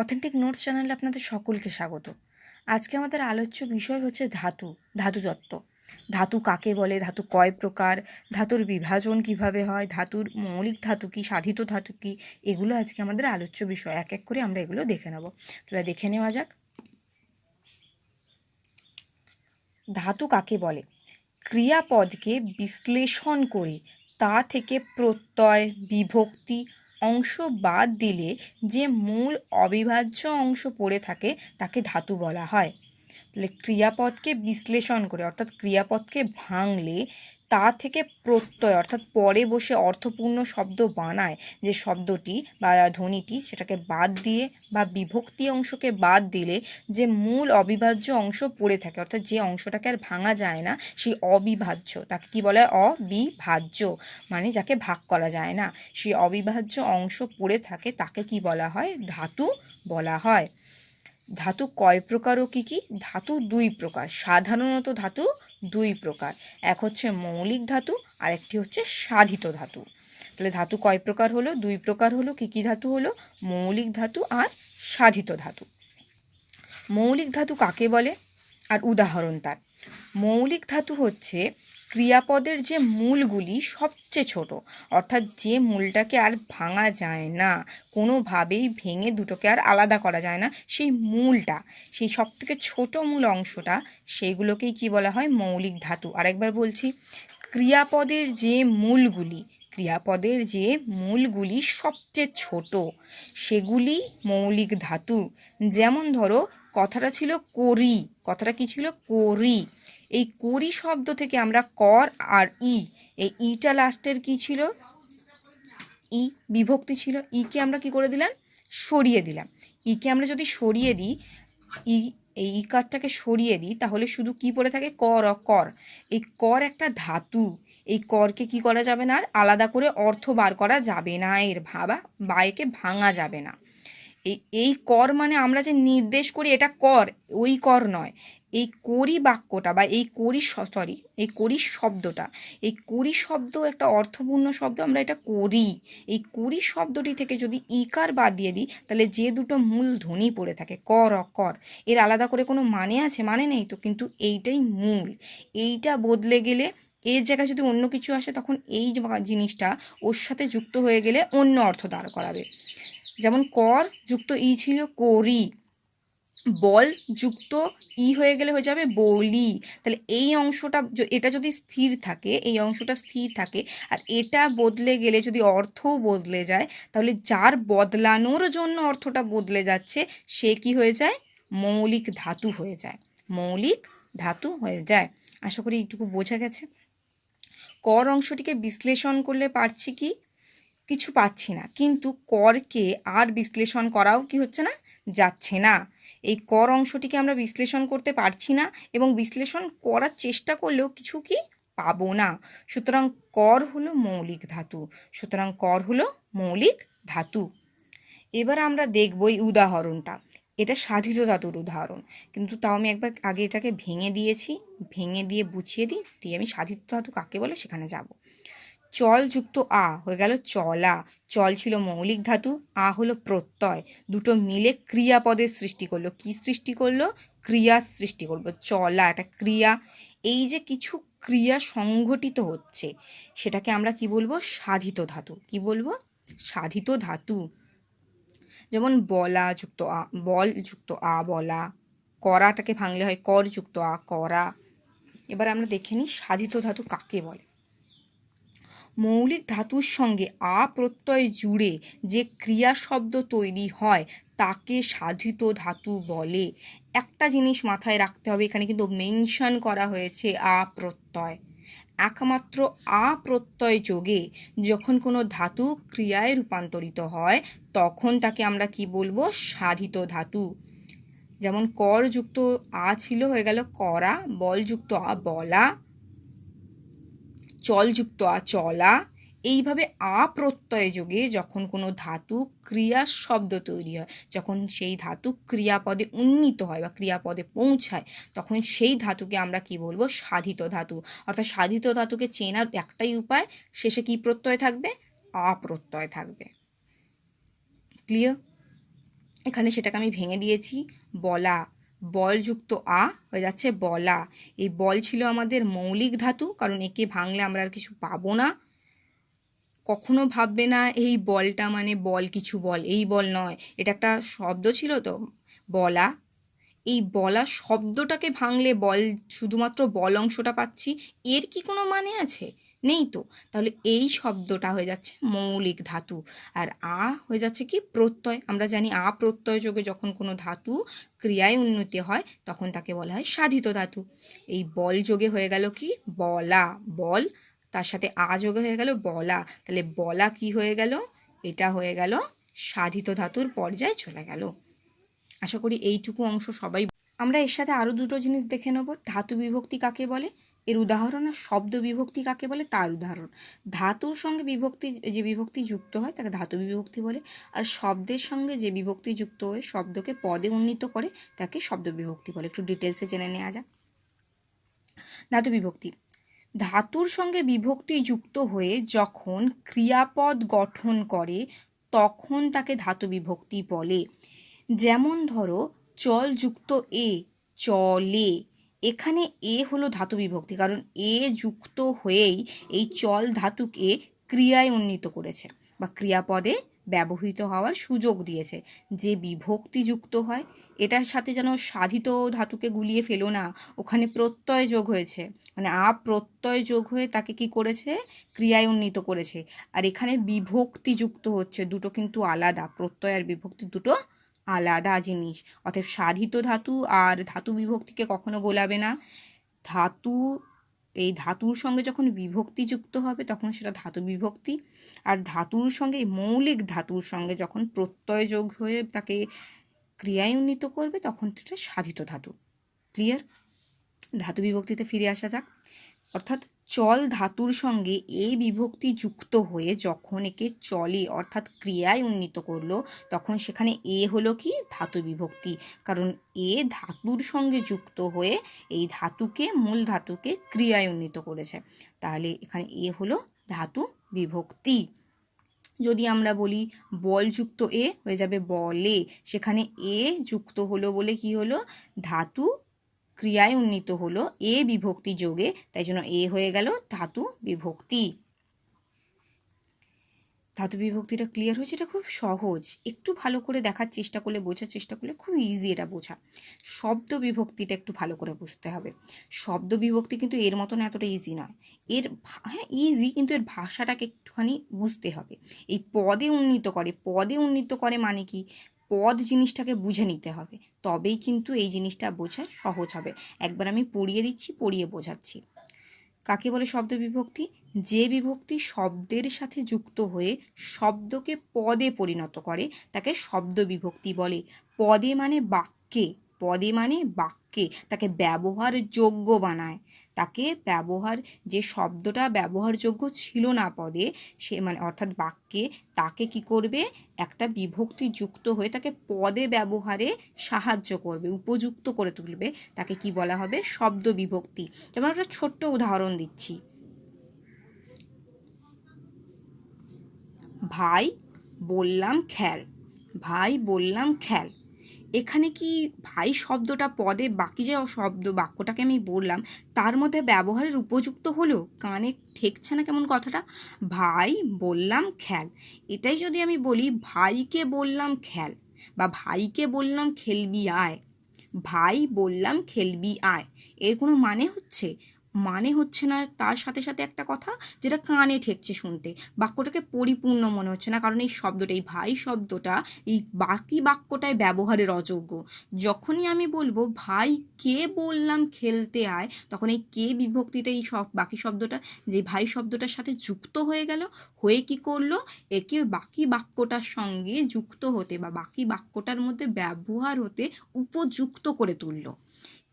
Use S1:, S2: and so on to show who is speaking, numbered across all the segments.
S1: Authentic notes চ্যানেলে আপনাদের সকলকে স্বাগত। আজকে আমাদের আলোচ্য বিষয় হচ্ছে ধাতু ধাতু তত্ত্ব। ধাতু কাকে বলে, ধাতু কয় প্রকার, ধাতুর বিভাজন কীভাবে হয়, ধাতুর মৌলিক ধাতু কি, সাধিত ধাতু কি, এগুলো আজকে আমাদের আলোচ্য বিষয়। এক এক করে আমরা এগুলো দেখে নেব। তাহলে দেখে নেওয়া যাক। ধাতু কাকে বলে? ক্রিয়াপদকে বিশ্লেষণ করে তা থেকে প্রত্যয়, বিভক্তি অংশ বাদ দিলে যে মূল অবিভাজ্য অংশ পড়ে থাকে, তাকে ধাতু বলা হয়। তাহলে ক্রিয়াপদকে বিশ্লেষণ করে, অর্থাৎ ক্রিয়াপদকে ভাঙলে তা থেকে প্রত্যয়, অর্থাৎ পরে বসে অর্থপূর্ণ শব্দ বানায়, যে শব্দটি বা ধ্বনিটি সেটাকে বাদ দিয়ে বা বিভক্তি অংশকে বাদ দিলে যে মূল অবিভাজ্য অংশ পড়ে থাকে, অর্থাৎ যে অংশটাকে আর ভাঙা যায় না, সেই অবিভাজ্য, তাকে কি বলা? অবিভাজ্য মানে যাকে ভাগ করা যায় না, সেই অবিভাজ্য অংশ পড়ে থাকে, তাকে কি বলা হয়? ধাতু বলা হয়। ধাতু কয় প্রকার ও কী কী? ধাতু দুই প্রকার, সাধারণত ধাতু দুই প্রকার। এক হচ্ছে মৌলিক ধাতু আর একটি হচ্ছে সাধিত ধাতু। তাহলে ধাতু কয় প্রকার হলো? দুই প্রকার হলো, কী কী ধাতু হলো? মৌলিক ধাতু আর সাধিত ধাতু। মৌলিক ধাতু কাকে বলে? আর উদাহরণ তার। মৌলিক ধাতু হচ্ছে ক্রিয়াপদের যে মূলগুলি সবচেয়ে ছোট, অর্থাৎ যে মূলটাকে আর ভাঙা যায় না, কোনোভাবেই ভেঙে দুটোকে আর আলাদা করা যায় না, সেই মূলটা, সেই সব থেকে ছোটো মূল অংশটা, সেইগুলোকেই কি বলা হয়? মৌলিক ধাতু। আরেকবার বলছি, ক্রিয়াপদের যে মূলগুলি, ক্রিয়াপদের যে মূলগুলি সবচেয়ে ছোট, সেগুলি মৌলিক ধাতু। যেমন ধরো, কথাটা ছিল করি, কথাটা কি ছিল? করি। এই করি শব্দ থেকে আমরা কর আর ই, এই ইটা লাস্টের কি ছিল? ই বিভক্তি ছিল। ইকে আমরা কি করে দিলাম? সরিয়ে দিলাম। ইকে আমরা যদি সরিয়ে দিই, ই, এই ইকারটাকে সরিয়ে দিই, তাহলে শুধু কি পড়ে থাকে? কর কর এই কর একটা ধাতু। এই করকে কি করা যাবে না আর? আলাদা করে অর্থ বার করা যাবে না। এর ভাবা বা একে ভাঙা যাবে না। এই এই কর মানে আমরা যে নির্দেশ করি, এটা কর। ওই কর নয়। এই করি বাক্যটা বা এই করি সরি এই করি শব্দটা, এই করি শব্দ একটা অর্থপূর্ণ শব্দ, আমরা এটা করি। এই করি শব্দটি থেকে যদি ইকার বাদ দিয়ে দিই, তাহলে যে দুটো মূল ধ্বনি পড়ে থাকে কর অকর এর আলাদা করে কোনো মানে আছে মানে নেই তো, কিন্তু এইটাই মূল। এইটা বদলে গেলে, এর জায়গায় যদি অন্য কিছু আসে, তখন এই জিনিসটা ওর সাথে যুক্ত হয়ে গেলে অন্য অর্থ দাঁড় করাবে। যেমন কর, যুক্ত ই ছিল করি। বল যুক্ত ই হয়ে গেলে হয়ে যাবে বলি। তাহলে এই অংশটা এটা যদি স্থির থাকে, এই অংশটা স্থির থাকে, আর এটা বদলে গেলে যদি অর্থও বদলে যায়, তাহলে যার বদলানোর জন্য অর্থটা বদলে যাচ্ছে, সে কি হয়ে যায়? মৌলিক ধাতু হয়ে যায়। মৌলিক ধাতু হয়ে যায়। আশা করি এইটুকু বোঝা গেছে। কর অংশটিকে বিশ্লেষণ করলে পারছি কি? কিছু পাচ্ছি না। কিন্তু করকে আর বিশ্লেষণ করাও কি হচ্ছে না? যাচ্ছে না। এই কর অংশটিকে আমরা বিশ্লেষণ করতে পারছি না এবং বিশ্লেষণ করার চেষ্টা করলেও কিছু কি পাবো না। সুতরাং কর হলো মৌলিক ধাতু। সুতরাং কর হলো মৌলিক ধাতু। এবার আমরা দেখব এই উদাহরণটা। এটা সাধিত ধাতুর উদাহরণ। কিন্তু তাও আমি একবার আগে এটাকে ভেঙে দিয়েছি। ভেঙে দিয়ে বুঝিয়ে দিই, দিয়ে আমি সাধিত ধাতু কাকে বলে সেখানে যাব। চল যুক্ত আ হয়ে গেল চলা। চল ছিল মৌলিক ধাতু, আ হলো প্রত্যয়। দুটো মিলে ক্রিয়াপদের সৃষ্টি করল। কি সৃষ্টি করল? ক্রিয়া সৃষ্টি করল। চলা একটা ক্রিয়া। এই যে কিছু ক্রিয়া সংঘটিত হচ্ছে, সেটাকে আমরা কি বলব? সাধিত ধাতু। কি বলব? সাধিত ধাতু। যেমন বলা যুক্ত আ, বল যুক্ত আ বলা। করাটাকে ভাঙলে হয় কর যুক্ত আ, করা। এবার আমরা দেখে নিই সাধিত ধাতু কাকে বলে। মৌলিক ধাতুর সঙ্গে আ প্রত্যয় জুড়ে যে ক্রিয়া শব্দ তৈরি হয়, তাকে সাধিত ধাতু বলে। একটা জিনিস মাথায় রাখতে হবে, এখানে কিন্তু মেনশন করা হয়েছে আ প্রত্যয় একমাত্র আ প্রত্যয় যোগে যখন কোনো ধাতু ক্রিয়ায় রূপান্তরিত হয়, তখন তাকে আমরা কি বলব? সাধিত ধাতু। যেমন করযুক্ত আ ছিল, হয়ে গেল করা, বলযুক্ত আ বলা চলযুক্ত আ চলা, এইভাবে আ প্রত্যয় যোগে যখন কোনো ধাতু ক্রিয়া শব্দ তৈরি হয়, যখন সেই ধাতু ক্রিয়াপদে উন্নীত হয় বা ক্রিয়াপদে পৌঁছায়, তখন সেই ধাতুকে আমরা কি বলব? সাধিত ধাতু। অর্থাৎ সাধিত ধাতুকে চেনার একটাই উপায়, শেষে কি প্রত্যয় থাকবে? আ প্রত্যয় থাকবে। ক্লিয়ার এখানে সেটাকে আমি ভেঙে দিয়েছি। বলা বলযুক্ত আ হয়ে যাচ্ছে বলা। এই বল ছিল আমাদের মৌলিক ধাতু, কারণ একে ভাঙলে আমরা আর কিছু পাবো না। কখনো ভাববে না, এই বলটা মানে বল কিছু বল, এই বল নয়। এটা একটা শব্দ ছিল তো, বলা। এই বলা শব্দটাকে ভাঙলে বল, শুধুমাত্র বল অংশটা পাচ্ছি, এর কি কোনো মানে আছে? নেই তো? তাহলে এই শব্দটা হয়ে যাচ্ছে মৌলিক ধাতু। আর আ হয়ে যাচ্ছে কি? প্রত্যয়। আমরা জানি আ প্রত্যয় যোগে যখন কোনো ধাতু ক্রিয়ায় উন্নতি হয়, তখন তাকে বলা হয় সাধিত ধাতু। এই বল যোগে হয়ে গেল কি? বলা। বল তার সাথে আ যোগে হয়ে গেল বলা। তাহলে বলা কি হয়ে গেল? এটা হয়ে গেল সাধিত ধাতুর পর্যায়ে চলে গেল। আশা করি এইটুকু অংশ সবাই আমরা এর সাথে আরও দুটো জিনিস দেখে নেব। ধাতু বিভক্তি কাকে বলে? এর উদাহরণ শব্দ বিভক্তি কাকে বলে? তার উদাহরণ। ধাতুর সঙ্গে বিভক্তি যে বিভক্তি যুক্ত হয়, তাকে ধাতু বিভক্তি বলে। আর শব্দের সঙ্গে যে বিভক্তি যুক্ত হয়ে, শব্দকে পদে উন্নীত করে, তাকে শব্দ বিভক্তি বলে। একটু ডিটেলসে জেনে নেওয়া যাক। ধাতু বিভক্তি। ধাতুর সঙ্গে বিভক্তি যুক্ত হয়ে যখন ক্রিয়াপদ গঠন করে, তখন তাকে ধাতু বিভক্তি বলে। যেমন ধরো চল যুক্ত এ, চলে। এখানে এ হলো ধাতু বিভক্তি, কারণ এ যুক্ত হয়েই এই চল ধাতুকে ক্রিয়ায় উন্নীত করেছে বা ক্রিয়াপদে ব্যবহৃত হওয়ার সুযোগ দিয়েছে। যে বিভক্তি যুক্ত হয়, এটার সাথে যেন সাধিত ধাতুকে গুলিয়ে ফেলো না, ওখানে প্রত্যয় যোগ হয়েছে। মানে আ প্রত্যয় যোগ হয়ে তাকে কি করেছে? ক্রিয়ায় উন্নীত করেছে। আর এখানে বিভক্তি যুক্ত হচ্ছে, দুটো কিন্তু আলাদা, প্রত্যয় আর বিভক্তি দুটো আলাদা জিনিস। অতএব সাধিত ধাতু আর ধাতু বিভক্তিকে কখনো গোলাবে না। ধাতু, এই ধাতুর সঙ্গে যখন বিভক্তি যুক্ত হবে, তখন সেটা ধাতু বিভক্তি। আর ধাতুর সঙ্গে মৌলিক ধাতুর সঙ্গে যখন প্রত্যয় যোগ হয়ে তাকে ক্রিয়ায় উন্নীত করবে, তখন সেটা সাধিত ধাতু। ক্লিয়ার ধাতু বিভক্তিতে ফিরে আসা যাক। অর্থাৎ চল ধাতুর সঙ্গে এ বিভক্তি যুক্ত হয়ে যখন একে চলে, অর্থাৎ ক্রিয়ায় উন্নীত করল, তখন সেখানে এ হলো কি? ধাতু বিভক্তি। কারণ এ ধাতুর সঙ্গে যুক্ত হয়ে এই ধাতুকে, মূল ধাতুকে ক্রিয়ায় উন্নীত করেছে। তাহলে এখানে এ হলো ধাতু বিভক্তি। যদি আমরা বলি বলযুক্ত এ, হয়ে যাবে বলে। সেখানে এ যুক্ত হলো বলে কি হলো? ধাতু ক্রিয়ায় উন্নীত হলো এ বিভক্তি যোগে, তাই জন্য এ হয়ে গেল ধাতু বিভক্তি। ধাতু বিভক্তিটা ক্লিয়ার হয়েছে? এটা খুব সহজ। একটু ভালো করে দেখার চেষ্টা করলে, বোঝার চেষ্টা করলে খুব ইজি এটা বোঝা। শব্দ বিভক্তিটা একটু ভালো করে বুঝতে হবে। শব্দ বিভক্তি কিন্তু এর মতন এতটা ইজি নয়। এর হ্যাঁ ইজি কিন্তু এর ভাষাটাকে একটুখানি বুঝতে হবে। এই পদে উন্নীত করে, পদে উন্নীত করে মানে কি? পদ জিনিসটাকে বুঝে নিতে হবে। তবেই কিন্তু এই জিনিসটা বোঝা সহজ হবে। একবার আমি পড়িয়ে দিচ্ছি, পড়িয়ে বোঝাচ্ছি। কাকে বলে শব্দ বিভক্তি? যে বিভক্তি শব্দের সাথে যুক্ত হয়ে শব্দকে পদে পরিণত করে, তাকে শব্দ বিভক্তি বলে। পদে মানে বাক্যে পদে মানে বাক্যে, তাকে ব্যবহারযোগ্য বানায়। তাকে ব্যবহার, যে শব্দটা ব্যবহারযোগ্য ছিল না পদে, সে মানে অর্থাৎ বাক্যে, তাকে কি করবে? একটা বিভক্তি যুক্ত হয়ে তাকে পদে ব্যবহারে সাহায্য করবে, উপযুক্ত করে তুলবে। তাকে কি বলা হবে? শব্দ বিভক্তি। যেমন একটা ছোট্ট উদাহরণ দিচ্ছি। ভাই, বললাম খেল। ভাই, বললাম খেল। এখানে কি ভাই শব্দটা পদে বাকি যে শব্দ বাক্যটাকে আমি বললাম, তার মধ্যে ব্যবহারের উপযুক্ত হলো কানে ঠেকছে না কেমন কথাটা? ভাই বললাম খেল। এটাই যদি আমি বলি, ভাইকে বললাম খেল বা ভাইকে বললাম খেলবি আয়, ভাই বললাম খেলবি আয়, এর কোনো মানে হচ্ছে? মানে হচ্ছে না তার সাথে সাথে একটা কথা যেটা কানে ঠেকছে শুনতে। বাক্যটাকে পরিপূর্ণ মনে হচ্ছে না কারণ এই শব্দটা, এই ভাই শব্দটা, এই বাকি বাক্যটায় ব্যবহারের অযোগ্য। যখনই আমি বলব, ভাই, কে বললাম খেলতে আয়? তখন এই কে বিভক্তিটা, এই সব বাকি শব্দটা, যে ভাই শব্দটার সাথে যুক্ত হয়ে গেল, হয়ে কি করল? একে বাকি বাক্যটার সঙ্গে যুক্ত হতে বা বাকি বাক্যটার মধ্যে ব্যবহার হতে উপযুক্ত করে তুললো।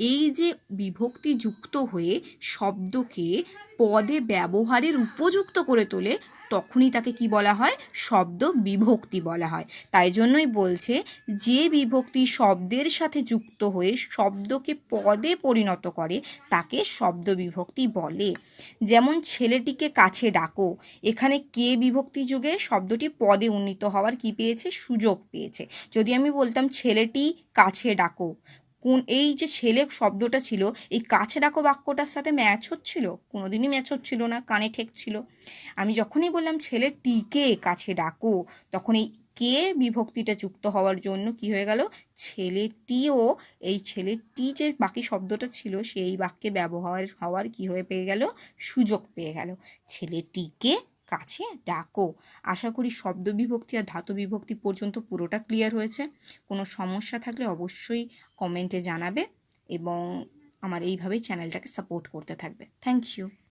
S1: এই যে বিভক্তি যুক্ত হয়ে শব্দকে পদে ব্যবহারের উপযুক্ত করে তোলে, তখনই তাকে কি বলা হয়? শব্দ বিভক্তি বলা হয়। তাই জন্যই বলছে, যে বিভক্তি শব্দের সাথে যুক্ত হয়ে শব্দকে পদে পরিণত করে, তাকে শব্দ বিভক্তি বলে। যেমন, ছেলেটিকে কাছে ডাকো। এখানে কে বিভক্তি যুগে? শব্দটি পদে উন্নীত হওয়ার কি পেয়েছে? সুযোগ পেয়েছে। যদি আমি বলতাম, ছেলেটি কাছে ডাকো কোন এই যে ছেলে শব্দটা ছিল, এই কাছে ডাকো বাক্যটার সাথে ম্যাচ হচ্ছিল? কোনোদিনই ম্যাচ হচ্ছিল না, কানে ঠেকছিল আমি যখনই বললাম, ছেলে, টিকে কাছে ডাকো, তখন এই কে বিভক্তিটা যুক্ত হওয়ার জন্য কি হয়ে গেল? ছেলেটিও এই ছেলেটি যে বাকি শব্দটা ছিল, সেই বাক্যে ব্যবহার হওয়ার কি হয়ে পেয়ে গেল? সুযোগ পেয়ে গেল। ছেলেটিকে কাছে? ডাকো। আশা করি শব্দ বিভক্তি আর ধাতু বিভক্তি পর্যন্ত পুরোটা ক্লিয়ার হয়েছে। কোনো সমস্যা থাকলে অবশ্যই কমেন্টে জানাবে এবং আমার এইভাবেই চ্যানেলটাকে সাপোর্ট করতে থাকবে। Thank you